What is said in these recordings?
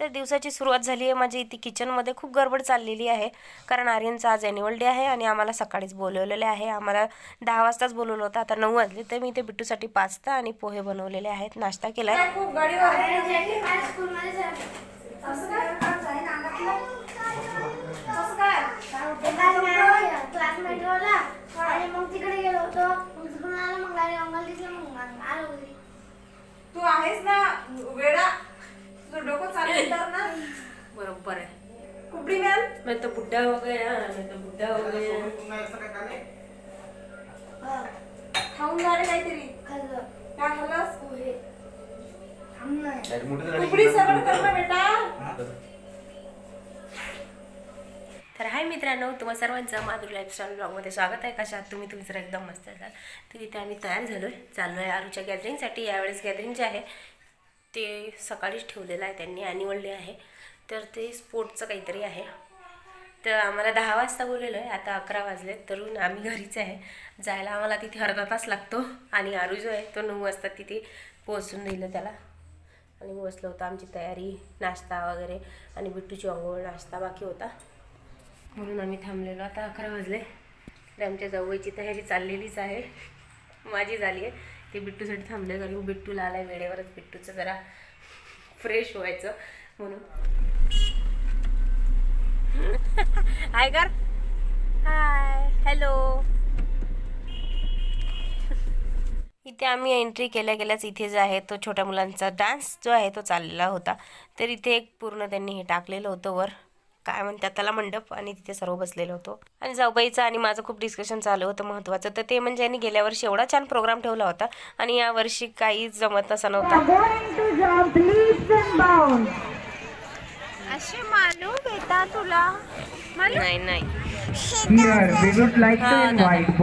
तर दिवसाची सुरुवात झाली आहे. माझी इथे किचनमध्ये खूप गडबड चाललेली आहे. कारण आर्यनचा आज ॲन्युअल डे आहे आणि आम्हाला सकाळीच बोलवलेले आहे. आम्हाला दहा वाजताच बोलवलं होतं. आता नऊ वाजले तर मी इथे बिट्टूसाठी पास्ता आणि पोहे बनवलेले आहेत. नाश्ता केला आहे खूप गाडीवर क्लासमेट होला आणि मग तिकडे गेलो होतो मग तिकडून आलो मग गाडी अंगल दिसलं मग आलो घरी तू आहेस ना वेडा तुझं डोकं चालेल तर ना बरोबर मॅन मैं तो बुड्ढा हो गया मैं तो बुड्ढा हो गया खाऊन रे काहीतरी खाल्लं काय खाल्लंस पोहे थांबलं कुबडी सगळं कर ना बेटा तर हाय मित्रांनो तुम्हा सर्वांचं माधुरी लाईफस्टाईल ब्लॉगमध्ये स्वागत आहे कशा तुम्ही तुम्ही जर एकदम मस्त असाल तर इथे आम्ही तयार झालो आहे चाललो आहे आरूच्या गॅदरिंगसाठी यावेळेस गॅदरिंग जे आहे ते सकाळीच ठेवलेलं आहे त्यांनी ॲन्युअल डे आहे तर ते स्पोर्टचं काहीतरी आहे. तर आम्हाला दहा वाजता बोललेलं आहे आता अकरा वाजले तरुण आम्ही घरीच आहे. जायला आम्हाला तिथे अर्धा तास लागतो आणि आरू जो आहे तो नऊ वाजता तिथे पोहोचून दिलं त्याला. आणि बसलो होतं आमची तयारी नाश्ता वगैरे आणि बिट्टूची अंघोळ नाश्ता बाकी होता. म्हणून आम्ही थांबलेलो. आता अकरा वाजले. तर आमच्या जवळची तयारी चाललेलीच आहे. माझी झाली आहे. ते बिट्टूसाठी थांबले कारण बिट्टूला आलाय वेळेवरच. बिट्टूचं जरा फ्रेश व्हायचं म्हणून. हाय कर हाय हॅलो इथे आम्ही एंट्री केल्या गेल्याच इथे जो आहे. तो छोट्या मुलांचा डान्स जो आहे तो चाललेला होता. तर इथे एक पूर्ण त्यांनी हे टाकलेलं होतं वर. काय म्हणतात त्याला मंडप. आणि तिथे सर्व बसलेलो होतो. आणि जाऊबाईचं आणि माझं खूप डिस्कशन चालू होतं महत्त्वाचं तर ते म्हणजे यांनी गेल्या वर्षी एवढा छान प्रोग्राम ठेवला होता. आणि या वर्षी काहीच जमत असा नव्हता. असे मालू तुला? नाही नाही. हा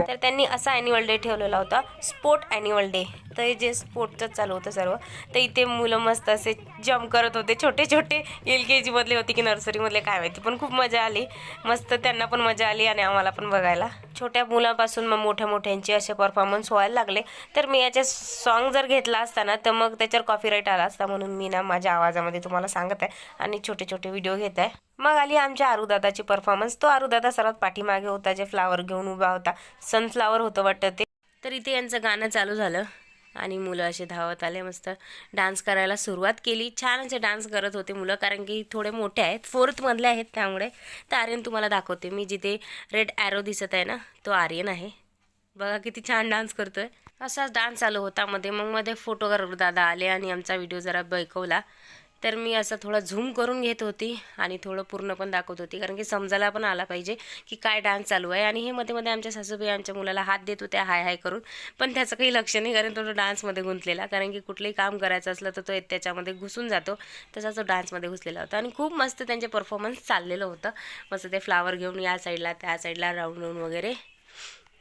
तर त्यांनी असा ॲन्युअल डे ठेवलेला होता स्पोर्ट ॲन्युअल डे तर जे स्पोर्टचं चालू होतं सर्व तर इथे मुलं मस्त असे जम्प करत होते. छोटे छोटे एल के जीमधले होते की नर्सरीमधले काय माहिती. पण खूप मजा आली. मस्त त्यांना पण मजा आली आणि आम्हाला पण बघायला. छोट्या मुलापासून मग मोठ्या मोठ्यांचे असे परफॉर्मन्स व्हायला लागले. तर मी याचे सॉन्ग जर घेतला असता ना तर मग त्याच्यावर कॉपीराईट आला असता. म्हणून मी ना माझ्या आवाजामध्ये तुम्हाला सांगत आहे आणि छोटे छोटे व्हिडिओ घेत आहे. मग आली आमच्या आरुदादाची परफॉर्मन्स तो आरुदादा सर्वात पाठीमागे होता जे फ्लावर घेऊन उभा होता. सनफ्लावर होतं वाटतं ते. तर इथे यांचं गाणं चालू झालं. आणि मुलं असे धावत आले मस्त डान्स करायला सुरुवात केली. छान असे डान्स करत होते मुलं कारण की थोडे मोठे आहेत. फोर्थमधले आहेत त्यामुळे. तर आर्यन तुम्हाला दाखवते. मी जिथे रेड ॲरो दिसत आहे ना तो आर्यन आहे. बघा किती छान डान्स करतो आहे असाच डान्स चालू होता. मध्ये मग मध्ये फोटोग्राफर दादा आले आणि आमचा व्हिडिओ जरा बैकवला तर मी असं थोडं झूम करून घेत होती आणि थोडं पूर्ण पण दाखवत होती. कारण की समजायला पण आला पाहिजे की काय डान्स चालू आहे. आणि हे मध्ये मध्ये आमच्या सासूबाई आमच्या मुलाला हात देत होत्या हाय हाय करून. पण त्याचं काही लक्ष नाही कारण तो डान्समध्ये गुंतलेला. कारण की कुठलंही काम करायचं असलं तर तो त्याच्यामध्ये घुसून जातो. तसा तो डान्समध्ये घुसलेला होता. आणि खूप मस्त त्यांचे परफॉर्मन्स चाललेलं होतं. मस्त ते फ्लावर घेऊन या साईडला त्या साईडला राऊंड राऊंड वगैरे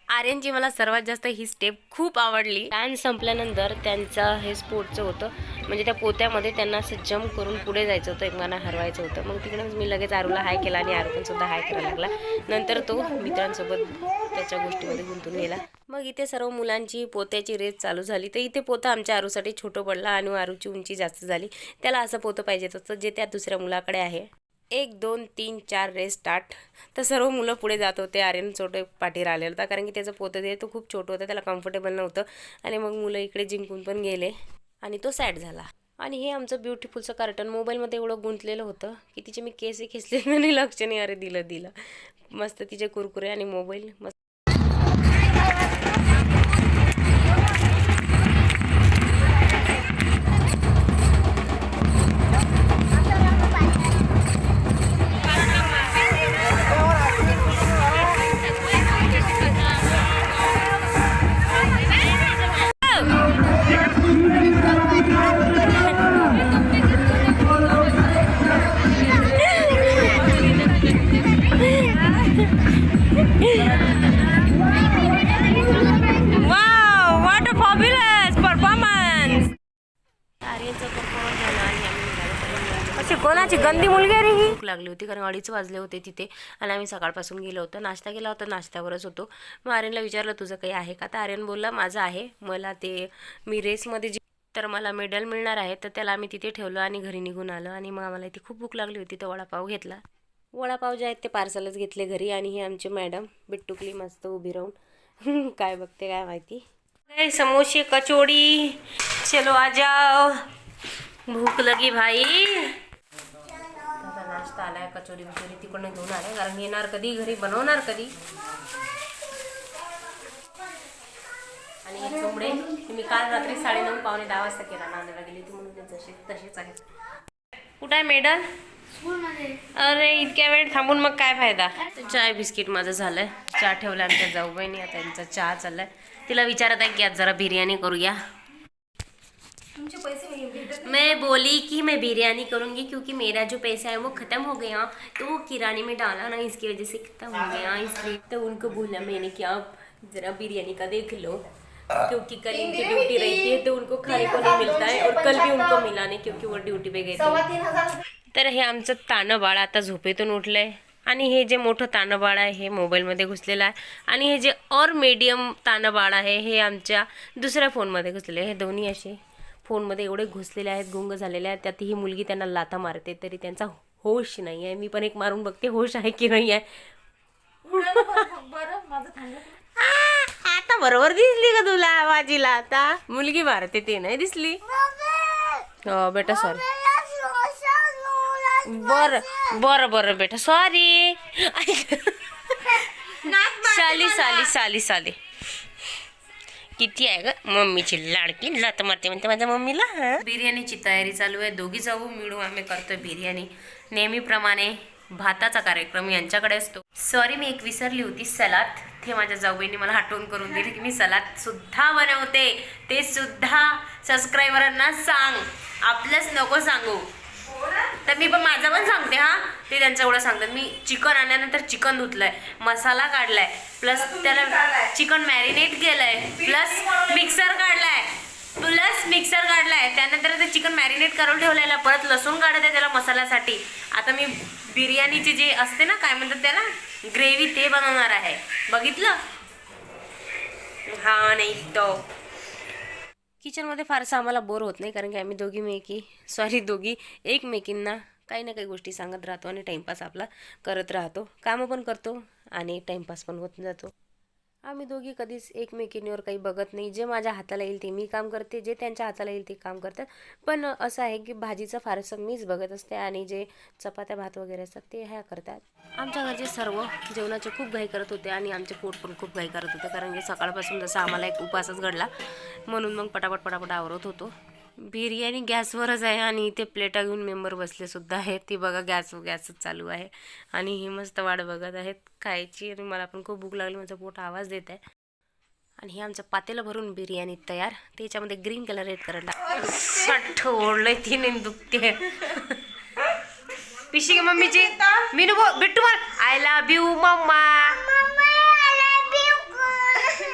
आर्यनची मला सर्वात जास्त ही स्टेप खूप आवडली. डान्स संपल्यानंतर त्यांचं हे स्पोर्टचं होतं. म्हणजे त्या पोत्यामध्ये त्यांना असं जम्प करून पुढे जायचं होतं. एकमेकांना हरवायचं होतं. मग तिकडे मी लगेच आरूला हाय केला आणि आरू पण सुद्धा हाय करायला लागला. नंतर तो मित्रांसोबत त्याच्या गोष्टीमध्ये गुंतून गेला. मग इथे सर्व मुलांची पोत्याची रेस चालू झाली. तर इथे पोतं आमच्या आरूसाठी छोटं पडला आणि आरूची उंची जास्त झाली. त्याला असं पोतं पाहिजे होतं जे त्या दुसऱ्या मुलाकडे आहे. एक दोन तीन चार रेस स्टार्ट तर सर्व मुलं पुढे जात होते. आर्यन छोटे पाठीर आलेला होता. कारण की त्याचं पोतं ते तो खूप छोटं होतं. त्याला कम्फर्टेबल नव्हतं. आणि मग मुलं इकडे जिंकून पण गेले. आणि तो सॅड झाला. आणि हे आमचं ब्युटिफुलचं कार्टन मोबाईलमध्ये एवढं गुंतलेलं होतं की तिचे मी केसही खेचले. आणि लक्ष नाही अरे दिलं दिलं. मस्त तिचे कुरकुरे आणि मोबाईल मस्त फॉब्युलस परफॉर्मन्स आम्ही निघालो. अशी कोणाची गंदी मुलगी रे ही? भूक लागली होती कारण अडीच वाजले होते तिथे आणि आम्ही सकाळपासून गेलो होतो. नाश्ता केला होता नाश्त्यावरच होतो. मग आर्यनला विचारलं तुझं काही आहे का? तर आर्यन बोलला माझं आहे. मला ते मी रेसमध्ये जी तर मला मेडल मिळणार आहे. तर त्याला आम्ही तिथे ठेवलं आणि घरी निघून आलो. आणि मग आम्हाला इथे खूप भूक लागली होती तर वडापाव घेतला. वडापाव जे आहेत ते पार्सलच घेतले घरी आणि हे आमचे मॅडम बिट्टुकली मस्त उभी राहून. काय बघते काय माहिती. समोसे कचोडी। चलो आ जाओ। भूक लगी भाई। नाश्ता आलाय कचोरी बिचोरी तिकडनं घेऊन आलाय कारण येणार कधी? घरी बनवणार कधी? आणि हे कोंबडे हे मी काल रात्री साडेनऊ पावणे दहा वाजता केला नांदेडला गेली होती म्हणून ते जसे तसेच आहेत कुठं आहे मेडल? अरे इतक्या वेळ थांबून मग काय फायदा? चाय बिस्किट माझं झालंय. चहा ठेवला आमच्या जाऊ बहिणी आता यांचा चहा चाललाय. तिला विचारत आहे की आज जरा बिर्याणी करूया. मी बोली कि मैं बिरयानी करूंगी क्योंकि मेरा जो पैसा है वो ख़त्म हो गया। तो वो किराने में डाला ना इसकी वजह से ख़त्म हो गया। इसलिए तो उनको बोला मैंने कि आप ज़रा बिरयानी का देख लो। क्योंकि कल इनकी ड्यूटी रहती है तो उनको खाने को नहीं मिलता है और कल भी उनको मिला नहीं क्योंकि वो ड्यूटी पे गए थे। तर हे आमचं तानं बाळ आता झोपेतून उठलंय. आणि हे जे मोठं तानं बाळ आहे हे मोबाईलमध्ये घुसलेलं आहे. आणि हे जे और मीडियम तानं बाळ आहे हे आमच्या दुसऱ्या फोनमध्ये घुसलेले आहे. हे दोन्ही असे फोनमध्ये एवढे घुसलेले आहेत गुंग झालेले आहेत त्यात ही मुलगी त्यांना लाथा मारते तरी त्यांचा होश नाही आहे. मी पण एक मारून बघते होश आहे की नाही आहे. माझं आता बरोबर दिसली का तुला बाजीला आता मुलगी मारते ते नाही दिसली? हो बेटा सॉरी बरं बरं बरं बेटा. सॉरी साली साली साली साली. किती आहे ग? मम्मीची लाडकी लात मारते म्हणते माझ्या मम्मीला बिर्याणीची तयारी चालू आहे. दोघी जाऊ मिळू आम्ही करतोय बिर्याणी. नेहमीप्रमाणे भाताचा कार्यक्रम यांच्याकडे असतो. सॉरी मी एक विसरली होती. सलाद. ते माझ्या जाऊबाईंनी मला आठवण करून दिली की मी सलाद सुद्धा बनवते. ते सुद्धा सबस्क्रायबरांना सांग. आपलंच नको सांगू. तर मी पण माझं पण सांगते हा. ते त्यांचं एवढं सांगतात. मी चिकन आणल्यानंतर चिकन धुतलंय मसाला काढलाय प्लस त्याला चिकन मॅरिनेट केलंय प्लस मिक्सर काढलाय. प्लस मिक्सर काढलाय. त्यानंतर ते चिकन मॅरिनेट करून ठेवलेलं. परत लसूण काढत आहे त्याला मसाल्यासाठी. आता मी बिर्याणीची जे असते ना काय म्हणतात त्याला? ग्रेव्ही ते बनवणार आहे. बघितलं? हा नाही तो. किचनमध्ये फारसं आम्हाला बोर होत नाही कारण की आम्ही दोघी मेकी. सॉरी दोघी. एकमेकींना काही ना काही गोष्टी सांगत राहतो आणि टाईमपास आपला करत राहतो. कामं पण करतो आणि टाईमपास पण होत जातो. आम्ही दोघी कधीच एकमेकींवर काही बघत नाही. जे माझ्या हाताला येईल ते मी काम करते जे त्यांच्या हाताला येईल ते काम करतात. पण असं आहे की भाजीचं फारसं मीच बघत असते आणि जे चपात्या भात वगैरे असतात ते ह्या करतात. आमच्या घरचे सर्व जेवणाचे खूप घाई करत होते आणि आमचे पोट पण खूप घाई करत होते. कारण की सकाळपासून जसं आम्हाला एक उपासच घडला म्हणून मग पटापट पटापट आवरत होतो. बिर्याणी गॅसवरच आहे आणि इथे प्लेटा घेऊन मेंबर बसले सुद्धा आहेत. ती बघा गॅस गॅसच चालू आहे. आणि ही मस्त वाट बघत आहेत. खायची आणि मला पण खूप भूक लागली. माझं पोट आवाज देत आहे. आणि हे आमचं पातेलं भरून बिर्याणी तयार. त्याच्यामध्ये ग्रीन कलर रेड कलरला सठ ओढलंय तिने दुखते. पिशी गे मम्मीची. मीनू बिट्टू मार I love you mamma.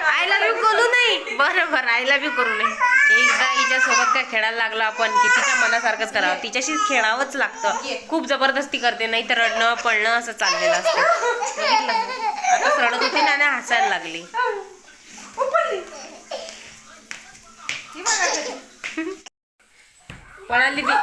I love you करू नाही. बरं बरं. आय लव्ह यू करू नये एकदा हिच्या सोबत काय खेळायला लागलो आपण की तिच्या मनासारखंच करावं. तिच्याशी खेळावंच लागतं. खूप जबरदस्ती करते नाही तर रडणं पळणं असं चाललेलं असतं. आता रडत होती ना हसायला लागली. पळाली ती.